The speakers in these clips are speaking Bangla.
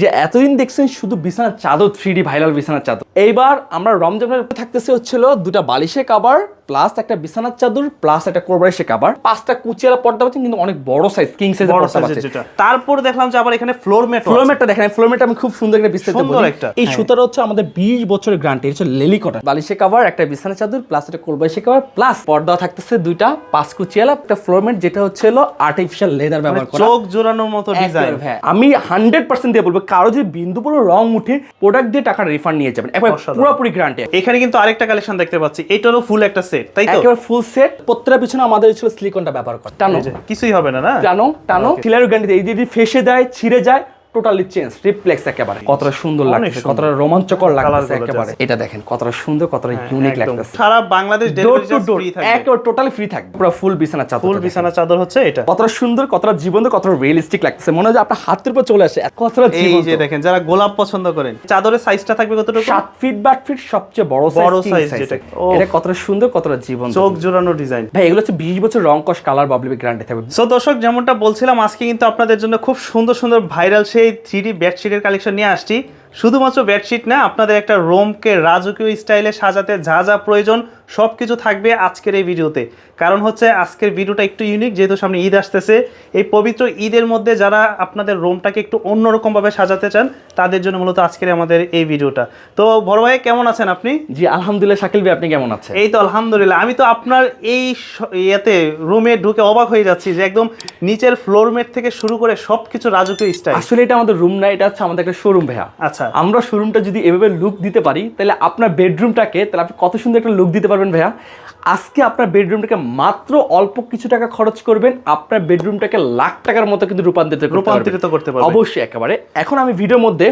যে এতদিন দেখছেন শুধু বিছানার চাদর থ্রি ডি ভাইরাল বিছানার চাদর। এইবার আমরা রমজানের থাকতেছে হচ্ছিল দুটা বালিশে কাবার প্লাস একটা বিছানার চাদর প্লাস একটা কোরবারিশে কাবার। পাঁচটা কুচিয়ালা পর্দা পাচ্ছেন কিন্তু অনেক বড় সাইজ কিং সাইজ বড় যেটা। তারপর দেখলাম যে আবার এখানে ফ্লোর ম্যাট ফ্লোরমেটটা দেখেন ফ্লোরমেটটা আমি খুব সুন্দর একটা বিস্তারিত বলি। একটা, এই হ্যাঁ। সুতাটা হচ্ছে আমাদের 20 বছরের গ্যারান্টি হচ্ছে লেলি কটন বালিশে কাবার একটা বিছানা চাদর প্লাস একটা কোরবাইশে কভার প্লাস পর্দা থাকতেছে দুইটা পাঁচ কুচিয়ালা একটা ফ্লোর ম্যাট যেটা হচ্ছে হলো আর্টিফিশিয়াল লেদার ব্যবহার করা। মানে চোখ জোড়ানোর মতো ডিজাইন আমি হান্ড্রেড পার্সেন্ট দিয়ে বলব কারও যদি বিন্দু পুরো রং উঠে প্রোডাক্ট দিয়ে টাকা রিফান্ড নিয়ে যাবেন। একবার পুরোপুরি গ্রান্টে এখানে কিন্তু আরেকটা কালেকশন দেখতে পাচ্ছি। এটারও ফুল একটা সেট তাই তো? একেবারে ফুল সেট প্রত্যেকটা পিছনে আমাদের ছিল সিলিকনটা ব্যবহার করে। টানো। কিছুই হবে না না? টানো টানো. সিলার গ্যারান্টি এই যদি ফেসে দেয় ছিঁড়ে যায় টোটালি চেঞ্জ রিপ্লেক্স একেবারে। কতটা সুন্দর লাগছে কতটা রোমাঞ্চকর লাগছে একেবারে। এটা দেখেন কতটা সুন্দর কতটা হ্যাঁ, ইউনিক একদম। লাগতেছে। সারা Bangladesh door delivery to door একেবারে টোটালি ফ্রি থাকবে। পুরো ফুল বিছানা চাদর ফুল বিছানা চাদর হচ্ছে এটা। কতটা সুন্দর কতটা জীবন্ত কতটা রিয়েলিস্টিক লাগছে মনে হয় আপনার হাতের উপর চলে আসে। কতটা জীবন্ত এই যে দেখেন যারা গোলাপ পছন্দ করেন চাদরের সাইজটা থাকবে কতটুকু? সাত ফিট বা আট ফিট সবচেয়ে বড় বড় সাইজ size সাইজ যেটা। এটা কতটা সুন্দর কতটা জীবন্ত। চোখ জোড়ানো ডিজাইন ভাই এগুলো হচ্ছে বিশ বছর রং কস কালার বাবলি গ্যারান্টি থাকবে। সো দর্শক যেমনটা বলছিলাম আজকে কিন্তু আপনাদের জন্য খুব সুন্দর সুন্দর ভাইরাল সেই থ্রি ডি বেডশিটের কালেকশন নিয়ে আসছি। শুধুমাত্র বেডশিট না, আপনাদের একটা রোমকে রাজকীয় স্টাইলে সাজাতে যা যা প্রয়োজন সব কিছু থাকবে আজকের এই ভিডিওতে কারণ হচ্ছে আজকের ভিডিওটা একটু ইউনিক যেহেতু সামনে ঈদ আসতেছে। এই পবিত্র ঈদের মধ্যে যারা আপনাদের রোমটাকে একটু অন্যরকমভাবে সাজাতে চান তাদের জন্য মূলত আজকের আমাদের এই ভিডিওটা। তো বড় ভাই কেমন আছেন আপনি? জি আলহামদুলিল্লাহ শাকিল ভাই আপনি কেমন আছেন? এই তো আলহামদুলিল্লাহ। আমি তো আপনার এই ইয়েতে রুমে ঢুকে অবাক হয়ে যাচ্ছি যে একদম নিচের ফ্লোরমেট থেকে শুরু করে সব কিছু রাজকীয় স্টাইল আসলে এটা আমাদের রুম না এটা হচ্ছে আমাদের একটা শোরুম ভাইয়া। আচ্ছা। আমরা শোরুমটা যদি এভাবে লুক দিতে পারি তাহলে আপনার বেডরুমটাকে তাহলে আপনি কত সুন্দর একটা লুক দিতে পারবেন ভাইয়া। আজকে আপনার বেডরুমটাকে মাত্র অল্প কিছু টাকা খরচ করবেন আপনার বেডরুমটাকে লাখ টাকার মতো কিন্তু রূপান্তরিত রূপান্তরিত করতে পারবেন। অবশ্যই একেবারে। এখন আমি ভিডিওর মধ্যে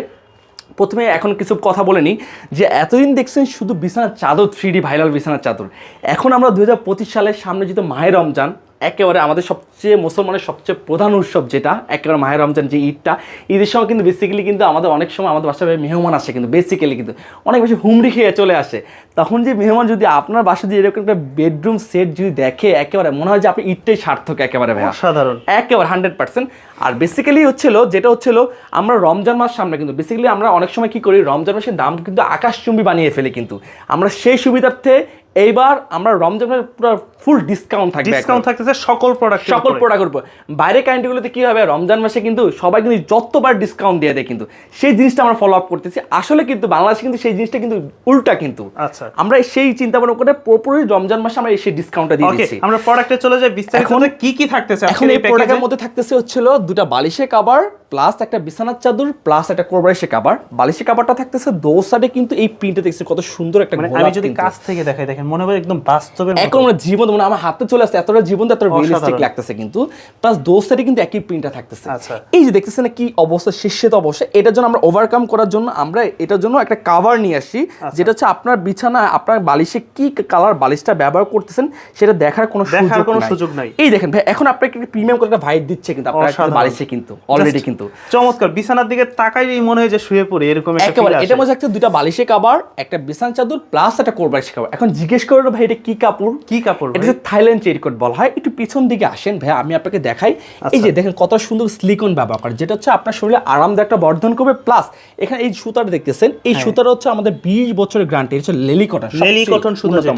প্রথমে এখন কিছু কথা বলে নিই যে এতদিন দেখছেন শুধু বিছানার চাদর থ্রি ডি ভাইরাল বিছানার চাদর। এখন আমরা দু হাজার পঁচিশ সালের সামনে যেহেতু মাহে রমজান একেবারে আমাদের সবচেয়ে মুসলমানের সবচেয়ে প্রধান উৎসব যেটা একেবারে মাহে রমজান যে ঈদটা ঈদের সময় কিন্তু বেসিক্যালি কিন্তু আমাদের অনেক সময় আমাদের বাসায় মেহমান আসে কিন্তু বেসিক্যালি কিন্তু। অনেক বেশি হুমড়ি খেয়ে চলে আসে। তখন যে মেহমান যদি আপনার বাসা যদি এরকম একটা বেডরুম সেট যদি দেখে একেবারে মনে হয় যে আপনি ঈদটাই সার্থক একেবারে ভাইয়া। অসাধারণ। একেবারে হান্ড্রেড পার্সেন্ট। আর বেসিক্যালি হচ্ছিল যেটা হচ্ছিল আমরা রমজান মাস সামনে কিন্তু বেসিক্যালি আমরা অনেক সময় কি করি রমজান মাসের দাম কিন্তু আকাশচুম্বী বানিয়ে ফেলি কিন্তু। আমরা সেই সুবিধার্থে এইবার আমরা রমজানের পুরো ফুল ডিসকাউন্ট থাকবে ডিসকাউন্ট থাকতেছে সকল প্রোডাক্ট সকল প্রোডাক্টের উপর। বাইরে কান্ট্রিগুলোতে কি হবে? রমজান মাসে কিন্তু সবাই কিন্তু যতবার ডিসকাউন্ট দিয়ে দেয় কিন্তু সেই জিনিসটা আমরা ফলো আপ করতেছি। আসলে কিন্তু বাংলাদেশে কিন্তু সেই জিনিসটা কিন্তু উল্টা কিন্তু। আচ্ছা। আমরা সেই চিন্তা ভাবনা করে পুরোপুরি রমজান মাসে আমরা এই সেই ডিসকাউন্টটা দিয়ে দিচ্ছি। আমরা প্রোডাক্টে চলে যাই। বিস্তারিত এখন- কি কি থাকতেছে এখন এই প্রোডাক্টের মধ্যে থাকতেছে হচ্ছিল দুটা বালিশে কাবার প্লাস একটা বিছানার চাদর প্লাস একটা কোরবারিশে কাবার বালিশে কাবারটা থাকতেছে দো সাইডে কিন্তু এই প্রিন্টে দেখছে কত সুন্দর একটা মানে আমি যদি। কাছ থেকে দেখাই দেখেন মনে হয় একদম বাস্তবের। এখন মানে জীবন্ত মানে আমার হাতে চলে আসছে এতটা জীবন্ত এত রিয়েলিস্টিক লাগতেছে কিন্তু প্লাস দো কিন্তু একই প্রিন্টটা থাকতেছে আচ্ছা। এই যে দেখতেছেন কি অবস্থা শীর্ষে তো অবশ্যই এটার জন্য আমরা ওভারকাম করার জন্য আমরা এটার জন্য একটা কাভার নিয়ে আসি আচ্ছা। যেটা হচ্ছে আপনার বিছানা আপনার বালিশে কি কালার বালিশটা ব্যবহার করতেছেন সেটা দেখার কোনো দেখার কোনো সুযোগ নাই। এই দেখেন ভাই এখন আপনাকে একটা প্রিমিয়াম করে একটা ভাইট দিচ্ছে কিন্তু আপনার। বালিশে কিন্তু অলরেডি কিন্তু চমৎকার বিছানার দিকে তাকাইলেই মনে হয় যে শুয়ে পড়ে এরকম একটা একেবারে। এটার মধ্যে একটা দুইটা বালিশে কাবার একটা বিছানা চাদর প্লাস একটা কোরবারিশে কাবার এখন জিজ্ঞেস করে ভাই এটা কি কাপড়? কি কাপড় এটা থাইল্যান্ড চেরিকট বলা হয়। একটু পিছন দিকে আসেন ভাই আমি আপনাকে দেখাই। আচ্ছা। এই যে দেখেন কত সুন্দর স্লিকন ব্যবহার করে যেটা হচ্ছে আপনার শরীরে আরামদায়ক একটা বর্ধন করবে। প্লাস এখানে এই সুতাটা দেখতেছেন এই সুতাটা হচ্ছে আমাদের বিশ বছরের গ্যারান্টি হচ্ছে লেলি কটন লেলি cotton সুতা।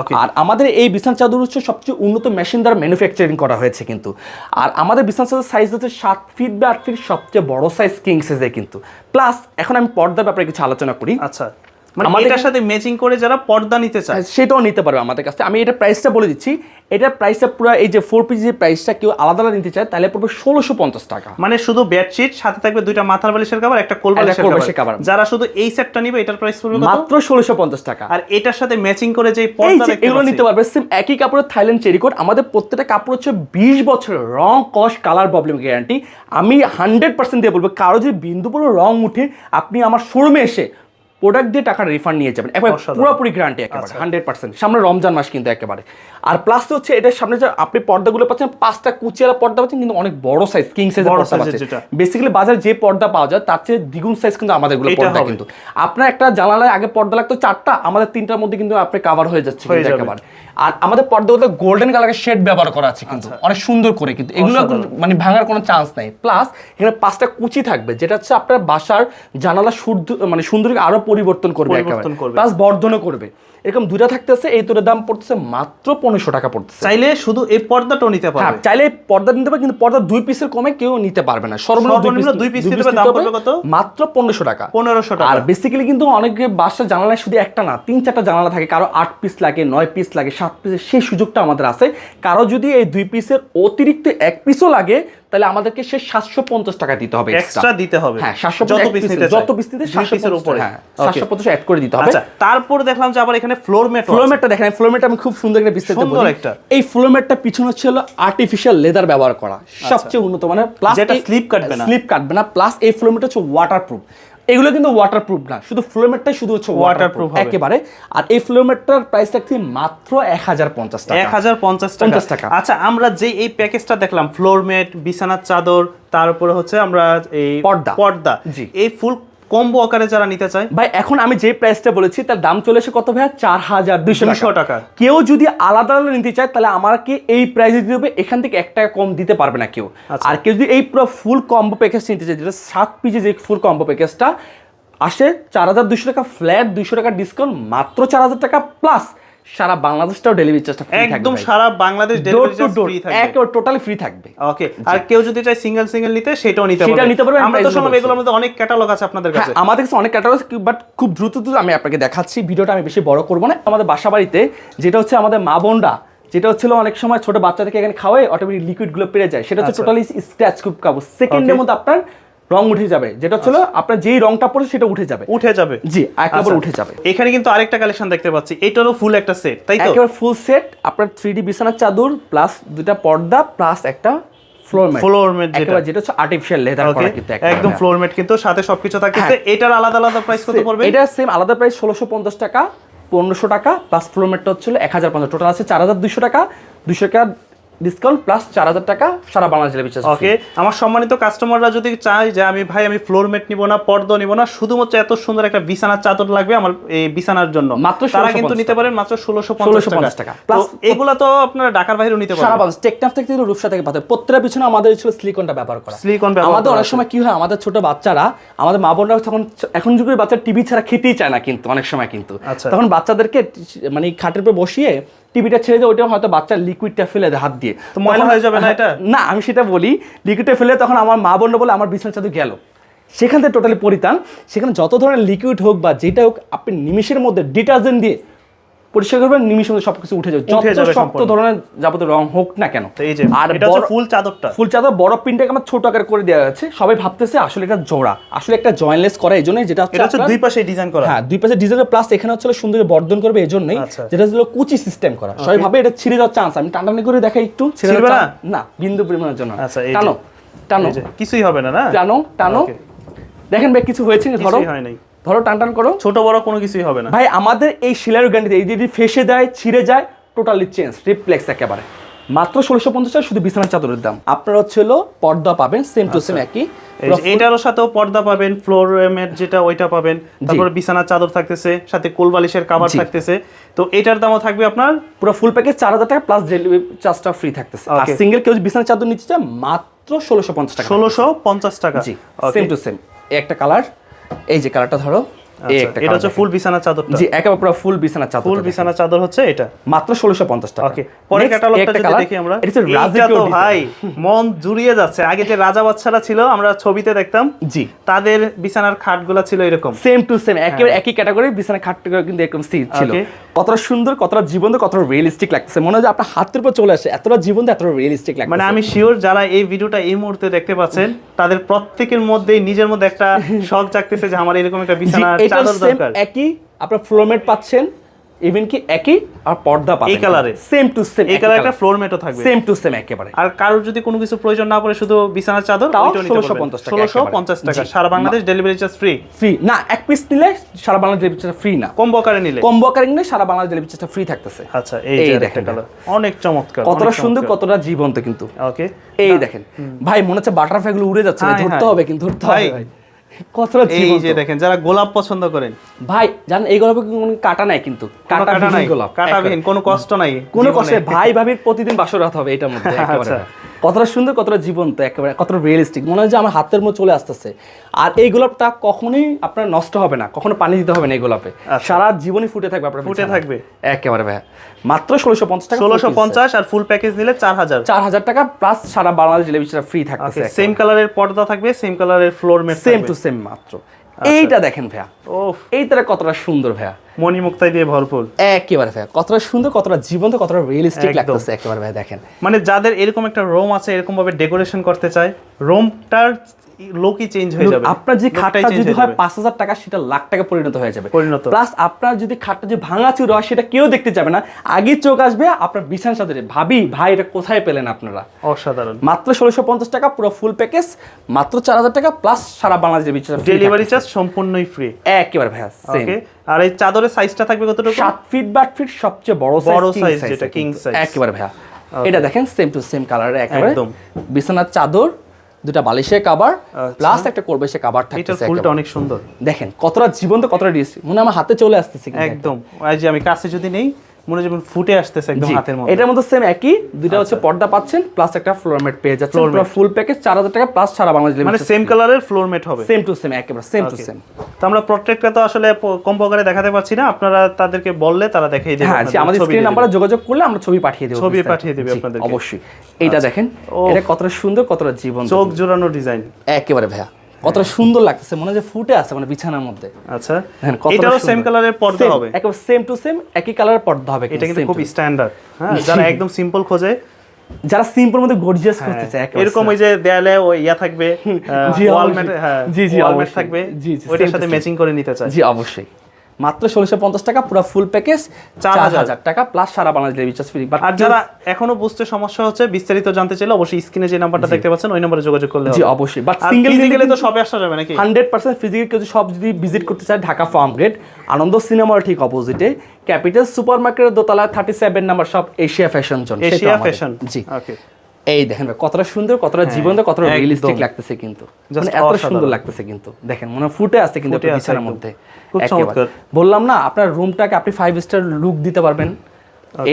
Okay. আর আমাদের এই বিছানা চাদর হচ্ছে সবচেয়ে উন্নত মেশিন দ্বারা ম্যানুফ্যাকচারিং করা হয়েছে কিন্তু। আর আমাদের বিছানা চাদর সাইজ হচ্ছে সাত ফিট বা আট ফিট সবচেয়ে বড় সাইজ কিং সাইজের কিন্তু। প্লাস এখন আমি পর্দার ব্যাপারে কিছু আলোচনা করি। আচ্ছা। মানে আমাদের- এটার সাথে ম্যাচিং করে যারা পর্দা নিতে চায়। সেটাও নিতে পারবে আমাদের কাছে আমি এটা প্রাইসটা বলে দিচ্ছি। এটার প্রাইসটা পুরো এই যে ফোর পিস যে প্রাইসটা কেউ আলাদা আলাদা নিতে চায় তাহলে পড়বে ষোলোশো পঞ্চাশ টাকা। মানে শুধু বেডশিট সাথে থাকবে দুইটা মাথার বালিশের কভার একটা কোল বালিশের কভার যারা শুধু এই সেটটা নিবে এটার প্রাইস পড়বে মাত্র ষোলোশো পঞ্চাশ টাকা। আর এটার সাথে ম্যাচিং করে যে পর্দা এগুলো নিতে পারবে সেম একই কাপড়ের থাইল্যান্ড চেরিকোট আমাদের প্রত্যেকটা কাপড় হচ্ছে বিশ বছরের রং কস কালার প্রবলেম গ্যারান্টি আমি হান্ড্রেড পার্সেন্ট দিয়ে বলব কারও যদি বিন্দু পুরো রং উঠে আপনি আমার শোরুমে এসে প্রোডাক্ট দিয়ে টাকা রিফান্ড নিয়ে যাবেন। একবার পুরোপুরি গ্যারান্টি একেবারে আচ্ছা। হান্ড্রেড পার্সেন্ট সামনে রমজান মাস কিন্তু একেবারে। আর প্লাস হচ্ছে এটার সামনে যে আপনি পর্দাগুলো পাচ্ছেন পাঁচটা কুচিয়ালা পর্দা পাচ্ছেন কিন্তু অনেক বড় সাইজ কিং সাইজের বড় পর্দা পাচ্ছেন। বেসিক্যালি বাজারে যে পর্দা পাওয়া যায় তার চেয়ে দ্বিগুণ সাইজ কিন্তু আমাদেরগুলো পর্দা কিন্তু। আপনার একটা জানালায় আগে পর্দা লাগতো চারটা আমাদের তিনটার মধ্যে কিন্তু আপনি কাভার হয়ে যাচ্ছে। একেবারে। আর আমাদের পর্দাগুলো গোল্ডেন কালারের শেড ব্যবহার করা আছে কিন্তু। অনেক সুন্দর করে কিন্তু। এগুলো আচ্ছা। মানে ভাঙার কোনো চান্স নাই। প্লাস এখানে পাঁচটা কুচি থাকবে যেটা হচ্ছে আপনার বাসার জানালা শুদ্ধ মানে সুন্দরকে আরও পরিবর্তন করবে প্লাস বর্ধনও করবে। এরকম দুটা থাকতেছে এই দুটোর দাম পড়তেছে মাত্র পনেরোশো টাকা পড়তেছে। চাইলে শুধু এই পর্দাটাও নিতে হ্যাঁ পারবে। চাইলে পর্দা নিতে পারে কিন্তু পর্দা দুই পিসের কমে কেউ নিতে পারবে না। সর্বনিম্ন দুই piece- দুই piece দাম পড়বে কত? মাত্র পনেরোশো টাকা। পনেরোশো টাকা। আর বেসিক্যালি কিন্তু অনেকে বাসার জানালায় শুধু একটা না তিন চারটা জানালা থাকে কারও আট পিস লাগে নয় পিস লাগে সাত পিসের সেই সুযোগটা আমাদের আছে। কারও যদি এই দুই পিসের অতিরিক্ত এক পিসও লাগে তাহলে আমাদেরকে সে সাতশো পঞ্চাশ টাকা দিতে হবে এক্সট্রা দিতে হবে। হ্যাঁ সাতশো যত পিস নিতে যত পিস নিতে পিসের উপরে। হ্যাঁ সাতশো পঞ্চাশ অ্যাড করে দিতে হবে। আচ্ছা তারপর দেখলাম যে আবার এখানে ফ্লোর ম্যাট ফ্লোমেটটা দেখেন আমি খুব সুন্দর একটা বিস্তারিত বলি। একটা। এই পিছনে হলো আর্টিফিশিয়াল লেদার ব্যবহার করা। সবচেয়ে উন্নত মানে প্লাস যেটা slip কাটবে না। স্লিপ কাটবে না। প্লাস এই হচ্ছে ওয়াটারপ্রুফ এগুলো কিন্তু ওয়াটারপ্রুফ না। শুধু ফ্লোমেটটাই শুধু হচ্ছে ওয়াটারপ্রুফ একেবারে। আর এই ফ্লোমেটটার প্রাইস থাকছে মাত্র এক হাজার পঞ্চাশ টাকা। এক হাজার পঞ্চাশ টাকা। 50 টাকা। আচ্ছা আমরা যে এই প্যাকেজটা দেখলাম ফ্লোরমেট বিছানার চাদর তারপরে হচ্ছে আমরা এই পর্দা। পর্দা। জি। এই ফুল কম্বো আকারে যারা নিতে চায় ভাই এখন আমি যে প্রাইসটা বলেছি তার দাম চলে এসে কত ভাইয়া চার হাজার দুশো 200 টাকা। কেউ যদি আলাদা আলাদা নিতে চায় তাহলে আমাকে এই প্রাইসে দিতে হবে এখান থেকে এক টাকা কম দিতে পারবে না কেউ আচ্ছা। আর কেউ যদি এই পুরো ফুল কম্বো প্যাকেজ নিতে চায় যেটা সাত পিজে যে ফুল কম্বো প্যাকেজটা আসে চার হাজার দুশো টাকা ফ্ল্যাট দুশো টাকা ডিসকাউন্ট মাত্র চার হাজার টাকা প্লাস সারা বাংলাদেশটাও ডেলিভারি চার্জটা ফ্রি থাকবে একদম সারা বাংলাদেশ ডেলিভারি চার্জ ফ্রি থাকবে। একেবারে টোটালি ফ্রি থাকবে। ওকে আর কেউ যদি চায় সিঙ্গেল সিঙ্গেল নিতে সেটাও নিতে সেটাও পারবে। নিতে পারবে, আমরা তো শুনলাম এগুলোর মধ্যে অনেক ক্যাটালগ আছে আপনাদের হ্যাঁ কাছে। আমাদের কাছে অনেক ক্যাটাগরি বাট খুব দ্রুত দ্রুত আমি আপনাকে দেখাচ্ছি ভিডিওটা আমি বেশি বড় করব না। আমাদের বাসা বাড়িতে যেটা হচ্ছে আমাদের মা বোনরা যেটা হচ্ছিল অনেক সময় ছোট বাচ্চাদেরকে এখানে খাওয়াই অটোমেটিক লিকুইডগুলো পেরে যায়। সেটা হচ্ছে। টোটালি স্ক্র্যাচ খুব। কাগজ সেকেন্ডের মধ্যে আপনার রং উঠে যাবে। যেটা হচ্ছিল আপনার যেই রংটা পড়ে সেটা উঠে যাবে। উঠে যাবে। জি একেবারে আচ্ছা। উঠে যাবে। এখানে কিন্তু আরেকটা কালেকশন দেখতে পাচ্ছি। এটারও ফুল একটা সেট তাই তো? একেবারে ফুল সেট আপনার থ্রি ডি বিছানার চাদর প্লাস দুটা পর্দা প্লাস একটা ফ্লোর ম্যাট যেটা। যেটা হচ্ছে আর্টিফিশিয়াল লেদার করা কিন্তু একদম ফ্লোর ম্যাট কিন্তু সাথে সবকিছু থাকতেছে। এটার আলাদা আলাদা প্রাইস কত পড়বে? এটা সেম আলাদা প্রাইস ষোলোশো পঞ্চাশ টাকা পনেরোশো টাকা প্লাস ফ্লোমেটটা হচ্ছিল এক হাজার পঞ্চাশ। টোটাল আছে চার হাজার দুশো টাকা দুশো টাকা ডিসকাউন্ট প্লাস চার হাজার টাকা সারা বাংলাদেশ চার্জ ওকে আমার সম্মানিত কাস্টমাররা যদি চায় যে আমি ভাই আমি ফ্লোর ম্যাট নিব না পর্দা নিব না শুধুমাত্র এত সুন্দর একটা বিছানার চাদর লাগবে আমার এই বিছানার জন্য। মাত্র তারা কিন্তু নিতে পারেন মাত্র ষোলোশো 1650 পঞ্চাশ টাকা। প্লাস এগুলা তো আপনারা ঢাকার বাইরেও নিতে পারেন। সারা বাংলাদেশ টেকনাফ থেকে কিন্তু রূপসা থেকে পাতে প্রত্যেকটা পিছনে আমাদের ছিল সিলিকনটা ব্যবহার করা। ব্যবহার আমাদের অনেক সময় কি হয় আমাদের ছোট বাচ্চারা আমাদের মা বোনরা তখন এখন যুগের বাচ্চা টিভি ছাড়া খেতেই চায় না কিন্তু অনেক সময় কিন্তু। আচ্ছা। তখন বাচ্চাদেরকে মানে খাটের উপর বসিয়ে টিভিটা ছেড়ে দিয়ে ওইটা হয়তো বাচ্চার লিকুইডটা ফেলে দেয় হাত দিয়ে। তো ময়লা হয়ে যাবে না এটা? না আমি সেটা বলি লিকুইডটা ফেলে তখন আমার মা বোনরা বলে আমার বিছানা চাদর গেল। সেখান থেকে টোটালি পরিতান সেখানে যত ধরনের লিকুইড হোক বা যেটা হোক আপনি নিমিষের মধ্যে ডিটারজেন্ট দিয়ে পরিষ্কার করবেন নিমিষের মধ্যে সবকিছু উঠে যাবে। যত শক্ত ধরনের যাবতীয় রং হোক না কেন এই যে আর এটা ফুল চাদরটা। ফুল চাদর বড় আমার ছোট আকার করে দেওয়া হয়েছে। সবাই ভাবতেছে আসলে এটা জোড়া। আসলে একটা করা এই জন্যই যেটা হচ্ছে দুই পাশে ডিজাইন করা। হ্যাঁ দুই পাশে ডিজাইনের প্লাস এখানে হচ্ছে সুন্দর বর্ধন করবে এই জন্যই আচ্ছা। যেটা হচ্ছে কুচি সিস্টেম করা। সবাই ভাবে এটা ছিঁড়ে যাওয়ার চান্স আমি টানটানি করে দেখাই একটু। ছিঁড়ে না? না বিন্দু পরিমাণের জন্য আচ্ছা, টানো টানো। কিছুই হবে না না? টানো টানো। দেখেন ভাই কিছু হয়েছে? ধরো। হয় নাই। ধরো টান টান করো। ছোট বড় কোনো কিছুই হবে না। ভাই আমাদের এই শিলার গ্যারান্টিতে এই যদি ফেসে দেয় ছিঁড়ে যায় টোটালি চেঞ্জ রিপ্লেক্স একেবারে। মাত্র ষোলোশো পঞ্চাশ শুধু বিছানার চাদরের দাম। আপনার হচ্ছে হলো পর্দা পাবেন সেম টু সেম একই। এটারও সাথেও পর্দা পাবেন ফ্লোর ম্যাট যেটা ওইটা পাবেন। তারপর বিছানার চাদর থাকতেছে সাথে কোল বালিশের কাভার থাকতেছে। তো এটার দামও থাকবে আপনার? পুরো ফুল প্যাকেজ চার হাজার টাকা প্লাস ডেলিভারি চার্জটা ফ্রি থাকতেছে। আর সিঙ্গেল কেউ বিছানার চাদর নিতে চায় মাত্র ষোলোশো পঞ্চাশ টাকা। ষোলোশো পঞ্চাশ টাকা। জি সেম টু সেম একটা কালার এই যে কালারটা ধরো এই আচ্ছা, একটা এটা হচ্ছে ফুল বিছানার চাদরটা। জি একেবারে পুরো ফুল বিছানার চাদর ফুল বিছানার চাদর হচ্ছে এটা। মাত্র ষোলোশো পঞ্চাশ টাকা। ওকে Next, ক্যাটালগটা যদি দেখি আমরা। এটা রাজকীয় তো ভাই মন জুড়িয়ে যাচ্ছে। আগে যে রাজা বাচ্চারা ছিল আমরা ছবিতে দেখতাম জি। তাদের বিছানার খাটগুলা ছিল এরকম। সেম টু সেম একেবারে একই বিছানা খাটটা কিন্তু এরকম ছিল। কতটা সুন্দর কতটা জীবন্ত কতটা রিয়েলিস্টিক লাগতেছে। মনে হয় যে আপনার হাতের উপর চলে আসে এতটা জীবন্ত এতটা রিয়েলিস্টিক লাগছে মানে আমি শিওর যারা এই ভিডিওটা এই মুহূর্তে দেখতে পাচ্ছেন তাদের প্রত্যেকের মধ্যেই নিজের মধ্যে একটা শখ জাগতেছে যে আমার এরকম একটা বিছানার সেম একই আপনার ফ্লোরমেট পাচ্ছেন ইভেন কি একই আর পর্দা পাবেন। এই colour-এর? সেম টু সেম এই কালার একটা ফ্লোর ম্যাটও থাকবে। সেম টু সেম একেবারে। আর কারোর যদি কোনো কিছু প্রয়োজন না পড়ে শুধু বিছানার চাদর ওইটাও নিতে 1650 টাকা সারা Bangladesh delivery charge free free না এক পিস নিলে সারা বাংলা ডেলিভারি ফ্রি না। কম বকারে নিলে। কম্বো আকারে নিলে সারা বাংলা ডেলিভারি ফ্রি থাকতেছে। আচ্ছা এই যে দেখেন অনেক চমৎকার কতটা সুন্দর কতটা জীবন্ত কিন্তু। ওকে এই দেখেন। ভাই মনে হচ্ছে বাটারফ্লাই গুলো উড়ে যাচ্ছে। ধরতে হবে কিন্তু ধরতে হবে। ভাই, কতটা এই যে দেখেন যারা গোলাপ পছন্দ করেন। ভাই জানেন এই গোলাপে কোনো কাটা নাই কিন্তু? কাটা কাটা নাই। গোলাপ কাটাবিহীন কোনো কষ্ট নাই কোনো কষ্ট ভাই ভাবির প্রতিদিন বাসর রাত হবে এটার মধ্যে আচ্ছা। কতটা সুন্দর কতটা জীবন্ত একেবারে কতটা রিয়েলিস্টিক মনে হয় যে আমার হাতের মধ্যে চলে আসতেছে। আর এই গোলাপটা কখনোই আপনার নষ্ট হবে না কখনো পানি দিতে হবে না এই গোলাপে। আচ্ছা। সারা জীবনই ফুটে থাকবে আপনার ফুটে থাকবে। একেবারে ভাই মাত্র ষোলোশো পঞ্চাশ টাকা ষোলোশো পঞ্চাশ আর ফুল প্যাকেজ নিলে চার হাজার। চার হাজার টাকা প্লাস সারা বাংলাদেশ টেলিভিশনটা ফ্রি থাকতেছে সেম কালারের পর্দা থাকবে সেম কালারের floor mat same to same মাত্র। এইটা দেখেন ভাইয়া। ও এইটা কতটা সুন্দর ভাইয়া। মণিমুক্তাই দিয়ে ভরপুর। একেবারে ভাইয়া কতটা সুন্দর কতটা জীবন্ত কতটা রিয়েলিস্টিক লাগতেছে একেবারে ভাইয়া দেখেন। মানে যাদের এরকম একটা রোম আছে এরকম ভাবে ডেকোরেশন করতে চায় রোমটার লোকই চেঞ্জ হয়ে যাবে। আপনার যে খাটটা যদি হয় পাঁচ হাজার টাকা সেটা লাখ টাকা পরিণত হয়ে যাবে। পরিণত। প্লাস আপনার যদি খাটটা যে ভাঙা চুর হয় সেটা কেউ দেখতে যাবে না। আগে চোখ আসবে আপনার বিছানার সাথে ভাবি ভাই এটা কোথায় পেলেন আপনারা? অসাধারণ। মাত্র ষোলোশো পঞ্চাশ টাকা পুরো ফুল প্যাকেজ মাত্র চার হাজার টাকা প্লাস সারা বাংলাদেশের বিছানা ডেলিভারি চার্জ সম্পূর্ণই ফ্রি একেবারে ভাইয়া ওকে আর এই চাদরের সাইজটা থাকবে কতটুকু? সাত ফিট বা আট ফিট সবচেয়ে বড় বড় size যেটা, কিন্তু। size। একেবারে ভাইয়া। এটা দেখেন সেম টু সেম কালারে একদম। বিছানার চাদর দুটা বালিশের কাবার প্লাস একটা করবে সে কাবার থাকে এটা ফুলটা অনেক সুন্দর। দেখেন কতটা জীবন্ত কতটা ডিস মনে আমার হাতে চলে আসতেছে একদম। এই যে আমি কাছে যদি নেই মনে ফুটে আসতেছে একদম হাতের মধ্যে। আচ্ছা। এটার মধ্যে সেম একই। দুইটা হচ্ছে পর্দা পাচ্ছেন প্লাস একটা ফ্লোর ম্যাট পেয়ে পুরো ফুল প্যাকেজ চার হাজার টাকা প্লাস সারা বাংলাদেশ মানে সেম কালারের ফ্লোর ম্যাট হবে? সেম টু সেম একেবারে সেম টু সেম তো আমরা প্রত্যেকটা তো আসলে কম প্রকারে দেখাতে পারছি না। আপনারা তাদেরকে বললে তারা দেখিয়ে দেবে হ্যাঁ আমাদের স্ক্রিন নাম্বারে যোগাযোগ করলে আমরা ছবি পাঠিয়ে দেবো ছবি পাঠিয়ে দেবে জি, আপনাদেরকে। অবশ্যই। এইটা দেখেন এটা কতটা সুন্দর কতটা জীবন চোখ জোড়ানো ডিজাইন একেবারে ভাইয়া। কতটা সুন্দর লাগতেছে মনে হয় ফুটে আছে মানে বিছানার মধ্যে। আচ্ছা এটাও সেম কালারের পর্দা হবে? একদম সেম টু সেম একই কালারের পর্দা হবে এটা কিন্তু খুব স্ট্যান্ডার্ড হ্যাঁ যারা একদম সিম্পল খোঁজে। যারা সিম্পল মধ্যে গর্জিয়াস করতে চায় এরকম ওই যে দেয়ালে ওই ইয়া থাকবে জি, ওয়াল ম্যাট হ্যাঁ জি, জি, ওয়াল ম্যাট থাকবে জি, জি, ওইটার সাথে ম্যাচিং করে নিতে চাই জি অবশ্যই। মাত্র ষোলোশো পঞ্চাশ টাকা পুরো ফুল প্যাকেজ চার হাজার। টাকা প্লাস সারা বাংলাদেশ রিচার্জ ফ্রি আর যারা এখনও বুঝতে সমস্যা হচ্ছে বিস্তারিত জানতে চাইলে অবশ্যই স্ক্রিনে যে নাম্বারটা দেখতে পাচ্ছেন ওই নম্বরে যোগাযোগ করলে জি অবশ্যই। বাট সিঙ্গেল ফিজিক্যালি তো সবে আসা যাবে নাকি? হান্ড্রেড পার্সেন্ট ফিজিক্যাল কেউ সব যদি ভিজিট করতে চায় ঢাকা ফার্ম গেট আনন্দ সিনেমার ঠিক অপোজিটে ক্যাপিটাল সুপার মার্কেটের দোতলায় থার্টি সেভেন নাম্বার সব Asia Fashion Zone Asia Fashion জি। ওকে এই দেখেন ভাই, কতটা সুন্দর কতটা জীবন্ত কতটা রিয়েলিস্টিক লাগতেছে কিন্তু। মানে এত সুন্দর লাগতেছে কিন্তু। দেখেন মনে ফুটে আছে কিন্তু বিছানার মধ্যে। বললাম না আপনার রুমটাকে আপনি ফাইভ স্টার লুক দিতে পারবেন।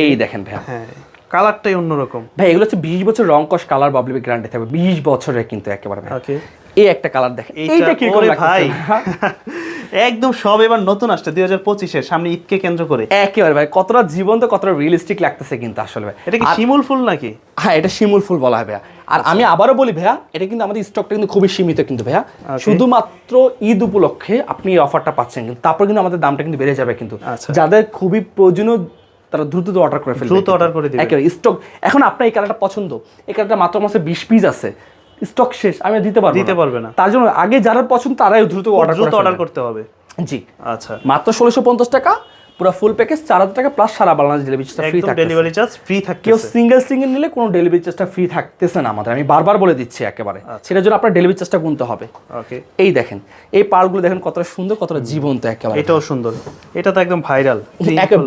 এই দেখেন ভাইয়া হ্যাঁ কালারটাই অন্যরকম। ভাই এগুলো হচ্ছে বিশ বছর রং কস কালার বাবলিবি গ্যারান্টি থাকবে। বিশ বছরের কিন্তু একেবারে ভাই। ওকে এই একটা কালার দেখেন। এইটা কি ভাই ভাই। একদম সব এবার নতুন আসছে দুই হাজার পঁচিশের সামনে ঈদকে কেন্দ্র করে। একেবারে ভাই কতটা জীবন্ত কতটা রিয়েলিস্টিক লাগতেছে কিন্তু আসলে ভাই। এটা কি শিমুল ফুল নাকি? হ্যাঁ এটা শিমুল ফুল বলা হয় ভাইয়া। আর আমি আবারও বলি ভাইয়া এটা কিন্তু আমাদের স্টকটা কিন্তু খুবই সীমিত কিন্তু ভাইয়া। শুধুমাত্র ঈদ উপলক্ষে আপনি এই অফারটা পাচ্ছেন কিন্তু তারপর কিন্তু আমাদের দামটা কিন্তু বেড়ে যাবে কিন্তু। আচ্ছা। যাদের খুবই প্রয়োজনীয় তারা দ্রুত অর্ডার করে ফেলবে দ্রুত অর্ডার করে দিবে। একেবারে স্টক এখন আপনার এই কালারটা পছন্দ এই কালারটা মাত্র মাসে বিশ পিস আছে। স্টক শেষ আমি দিতে পারব দিতে পারবে না। তার জন্য আগে যারা পছন্দ তারাই দ্রুত অর্ডার দ্রুত অর্ডার করতে হবে। জি। আচ্ছা। মাত্র ষোলোশো পঞ্চাশ টাকা পুরো ফুল প্যাকেজ চার হাজার টাকা প্লাস সারা বাংলাদেশ ডেলিভারিটা ফ্রি থাকে ডেলিভারি চার্জ ফ্রি থাকে কেউ সিঙ্গেল সিঙ্গেল নিলে কোনো ডেলিভারি চার্জটা ফ্রি থাকতেছে না আমাদের। আমি বারবার বলে দিচ্ছি একেবারে। আচ্ছা। সেটার জন্য আপনার ডেলিভারি চার্জটা গুনতে হবে। ওকে এই দেখেন এই পার্লগুলো দেখেন কতটা সুন্দর কতটা জীবন্ত একেবারে। এটাও সুন্দর। এটা তো একদম ভাইরাল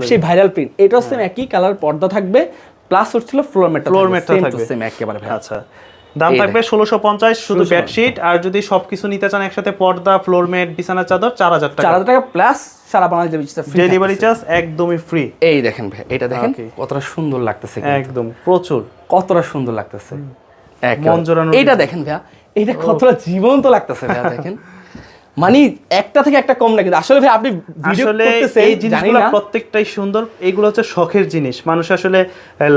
সেই ভাইরাল প্রিন্ট এটাও সেম একই কালার পর্দা থাকবে প্লাস হচ্ছিল ফ্লোর ম্যাট Floor mat টা থাকবে। সেম একেবারে আচ্ছা। দাম থাকবে ষোলোশো পঞ্চাশ শুধু বেডশিট আর যদি সবকিছু নিতে চান একসাথে পর্দা ফ্লোর ম্যাট বিছানা চাদর চার হাজার চার টাকা হাজার টাকা প্লাস সারা বাংলাদেশে ডেলিভারি ফ্রি ডেলিভারি চার্জ একদমই ফ্রি এই দেখেন ভাই এটা দেখেন কতটা সুন্দর লাগতেছে একদম প্রচুর। কতটা সুন্দর লাগতেছে। মন এইটা দেখেন ভাইয়া এটা কতটা জীবন্ত লাগতেছে ভাইয়া দেখেন। মানে একটা থেকে একটা কম না কিন্তু আসলে ভাই আপনি ভিডিও করতেছেন এই জিনিসগুলো প্রত্যেকটাই সুন্দর এইগুলো হচ্ছে শখের জিনিস। মানুষ আসলে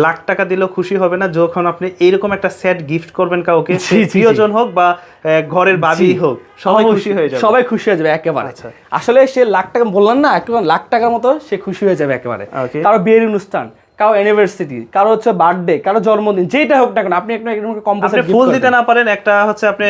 লাখ টাকা দিলেও খুশি হবে না যখন আপনি এরকম একটা সেট গিফট করবেন কাউকে। প্রিয়জন হোক বা ঘরের বাবি হোক সবাই খুশি হয়ে যাবে। সবাই খুশি হয়ে যাবে একেবারে। আচ্ছা। আসলে সে লাখ টাকা বললাম না একেবারে লাখ টাকার মতো সে খুশি হয়ে যাবে একেবারে. কারও বিয়ের অনুষ্ঠান। কারও অ্যানিভার্সারি কারও হচ্ছে বার্থডে কারও জন্মদিন যেটা হোক না কেন আপনি একটা এরকম আপনি ফুল দিতে না পারেন একটা হচ্ছে আপনি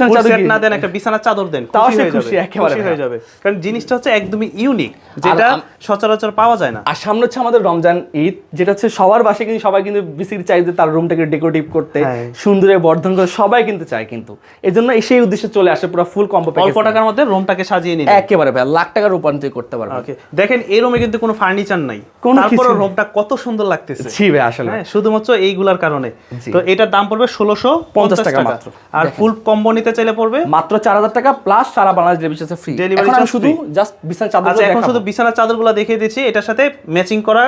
full চাদর না দেন। একটা বিছানার চাদর দেন তাও সে খুশি, একেবারে হয়ে যাবে। কারণ জিনিসটা হচ্ছে একদমই ইউনিক যেটা সচরাচর পাওয়া যায় না। আর সামনে হচ্ছে আমাদের রমজান ঈদ যেটা হচ্ছে সবার বাসায় কিন্তু সবাই কিন্তু বিসির চাই যে তার রুমটাকে ডেকোরেটিভ করতে হ্যাঁ। সুন্দরে বর্ধন করে সবাই কিন্তু চায় কিন্তু। এই জন্য সেই উদ্দেশ্যে চলে আসে পুরো ফুল কম্বো অল্প টাকার মধ্যে রুমটাকে সাজিয়ে নিন একেবারে ভাই লাখ টাকা রূপান্তর করতে পারবে দেখেন এই রুমে কিন্তু কোনো ফার্নিচার নাই। কোনো তারপরে রুমটা কত সুন্দর লাগতেছে। জি ভাই আসলে। হ্যাঁ শুধুমাত্র এইগুলার কারণে। তো এটার দাম পড়বে ষোলোশো পঞ্চাশ টাকা মাত্র। আর ফুল কম্বো নিতে চাইলে পড়বে মাত্র চার হাজার টাকা প্লাস সারা বাংলাদেশ ডেলিভারি ফ্রি charge শুধু। জাস্ট বিছানা চাদর আচ্ছা এখন শুধু বিছানার চাদরগুলো দেখিয়ে দিচ্ছি। এটার সাথে ম্যাচিং করা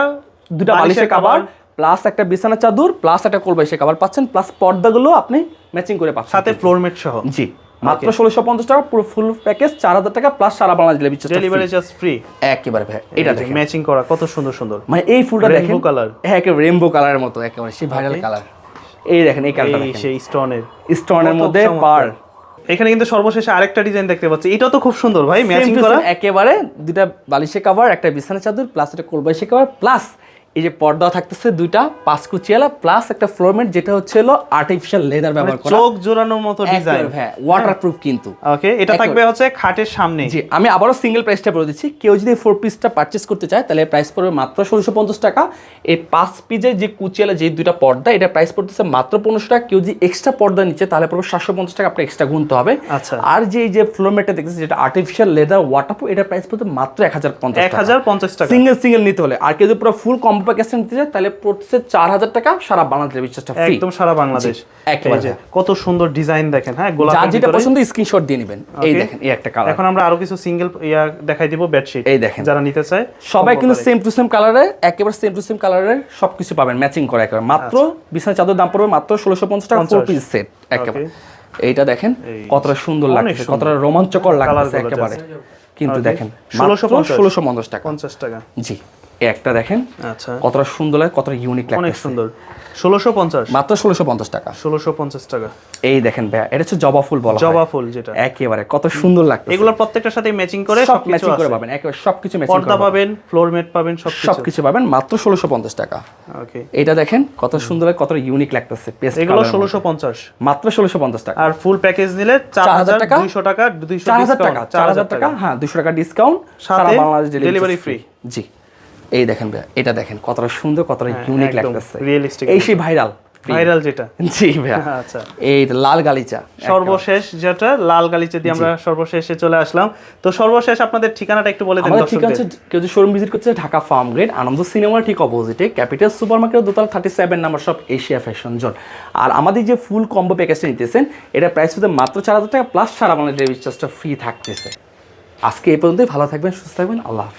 দুটা বালিশের কাভার প্লাস একটা বিছানা চাদর প্লাস একটা কোলবাইশের কাভার পাচ্ছেন প্লাস পর্দাগুলো আপনি ম্যাচিং করে পাচ্ছেন। সাথে ফ্লোরমেট সহ। জি। মাত্র ষোলোশো পঞ্চাশ টাকা পুরো ফুল প্যাকেজ চার হাজার টাকা প্লাস সারা ডেলিভারি ডেলিভারি জাস্ট ফ্রি একেবারে ভাই এটা দেখেন। ম্যাচিং করা কত সুন্দর সুন্দর। মানে এই ফুলটা দেখেন। হ্যাঁ একেবারে কালারের মতো একেবারে সেই ভাইরাল কালার এই দেখেন এই কালারটা দেখেন। সেই স্টোনের স্টোনের মধ্যে পার এখানে কিন্তু সর্বশেষে আরেকটা ডিজাইন দেখতে পাচ্ছি। এটাও তো খুব সুন্দর ভাই ম্যাচিং করা। একেবারে দুটা বালিশে কভার একটা বিছানা চাদর প্লাস একটা কোলবাইশের কভার প্লাস এই যে পর্দা থাকতেছে দুইটা পাঁচ কুচিয়ালা প্লাস একটা ফ্লোরমেট যেটা হচ্ছে হলো আর্টিফিশিয়াল লেদার ব্যবহার করা। চোখ জোড়ানোর মতো ডিজাইন হ্যাঁ ওয়াটারপ্রুফ কিন্তু। ওকে এটা থাকবে হচ্ছে খাটের সামনে। জি আমি আবারও সিঙ্গেল প্রাইসটা বলে দিচ্ছি। কেউ যদি ফোর পিসটা পারচেস করতে চায় তাহলে প্রাইস পড়বে মাত্র ষোলোশো পঞ্চাশ টাকা। এই পাঁচ পিসের যে কুচিয়ালা যে দুইটা পর্দা এটা প্রাইস পড়তেছে মাত্র পনেরোশো টাকা। কেউ যদি এক্সট্রা পর্দা নিচ্ছে তাহলে পড়বে সাতশো পঞ্চাশ টাকা আপনার এক্সট্রা গুনতে হবে। আচ্ছা। আর যে এই যে ফ্লোরমেটটা দেখতেছি যেটা আর্টিফিশিয়াল লেদার ওয়াটারপ্রুফ এটা প্রাইস পড়তে মাত্র এক হাজার পঞ্চাশ এক হাজার পঞ্চাশ টাকা। সিঙ্গেল সিঙ্গেল নিতে হলে। আর কেউ যদি পুরো ফুল প্যাকেজটা নিতে চায় তাহলে পড়তেছে চার হাজার টাকা সারা বাংলাদেশ রিচার্জটা ফ্রি একদম সারা বাংলাদেশ। একেবারে। কত সুন্দর ডিজাইন দেখেন হ্যাঁ যার গোলাপের যেটা পছন্দ স্ক্রিনশট দিয়ে নেবেন। এই দেখেন এই একটা কালার এখন আমরা আরও কিছু সিঙ্গেল ইয়া দেখাই দিব বেডশিট এই দেখেন। যারা নিতে চায়। সবাই কিন্তু সেম টু সেম কালারে একেবারে সেম টু সেম কালারে সবকিছু পাবেন ম্যাচিং করে একেবারে। মাত্র বিছানা চাদর দাম পড়বে মাত্র ষোলোশো পঞ্চাশ টাকা ফোর পিস সেট একেবারে। এইটা দেখেন কতটা সুন্দর লাগছে কতটা রোমাঞ্চকর লাগছে একেবারে। কিন্তু. দেখেন 1650 ষোলোশো পঞ্চাশ টাকা। পঞ্চাশ টাকা। জি। একটা দেখেন। আচ্ছা। কতটা সুন্দর লাগে কতটা ইউনিক লাগে অনেক সুন্দর। ষোলোশো পঞ্চাশ। মাত্র ষোলোশো পঞ্চাশ টাকা। ষোলোশো পঞ্চাশ টাকা। এই দেখেন ভাইয়া এটা হচ্ছে জবা ফুল বলা জবা ফুল যেটা। একেবারে কত সুন্দর লাগছে এগুলোর প্রত্যেকটার সাথে ম্যাচিং করে সব ম্যাচিং করে পাবেন একেবারে সবকিছু ম্যাচিং পর্দা পাবেন। ফ্লোর ম্যাট পাবেন সবকিছু সবকিছু পাবেন মাত্র ষোলোশো পঞ্চাশ টাকা। ওকে। এটা দেখেন কত সুন্দর লাগে, কত ইউনিক লাগতেছে। পেস্ট এগুলো ষোলোশো পঞ্চাশ। মাত্র ষোলোশো পঞ্চাশ টাকা। আর ফুল প্যাকেজ নিলে চার হাজার টাকা? দুইশো টাকা দুইশো টাকা চার হাজার টাকা হ্যাঁ দুশো টাকা ডিসকাউন্ট সারা বাংলাদেশ ডেলিভারি ফ্রি জি। এই দেখেন ভাইয়া এটা দেখেন কতটা সুন্দর কতটা ইউনিক একদম লাগতেছে। এই সেই ভাইরাল ভাইরাল যেটা। জি ভাইয়া। আচ্ছা। এই লাল গালিচা সর্বশেষ যেটা লাল গালিচা দিয়ে আমরা সর্বশেষে চলে আসলাম। তো সর্বশেষ আপনাদের ঠিকানাটা একটু বলে দেন ঠিক আছে কেউ যদি শোরুম ভিজিট করছে ঢাকা ফার্ম গ্রেড আনন্দ সিনেমার ঠিক অপোজিটে ক্যাপিটাল সুপার মার্কেট দোতলা থার্টি সেভেন নাম্বার সব এশিয়া ফ্যাশন জোন আর আমাদের যে ফুল কম্বো প্যাকেজটা নিতেছেন এটা প্রাইস হতে মাত্র চার হাজার টাকা প্লাস সারা বাংলা ডেলিভারি চার্জটা ফ্রি থাকতেছে। আজকে এই পর্যন্তই ভালো থাকবেন সুস্থ থাকবেন আল্লাহ হাফেজ।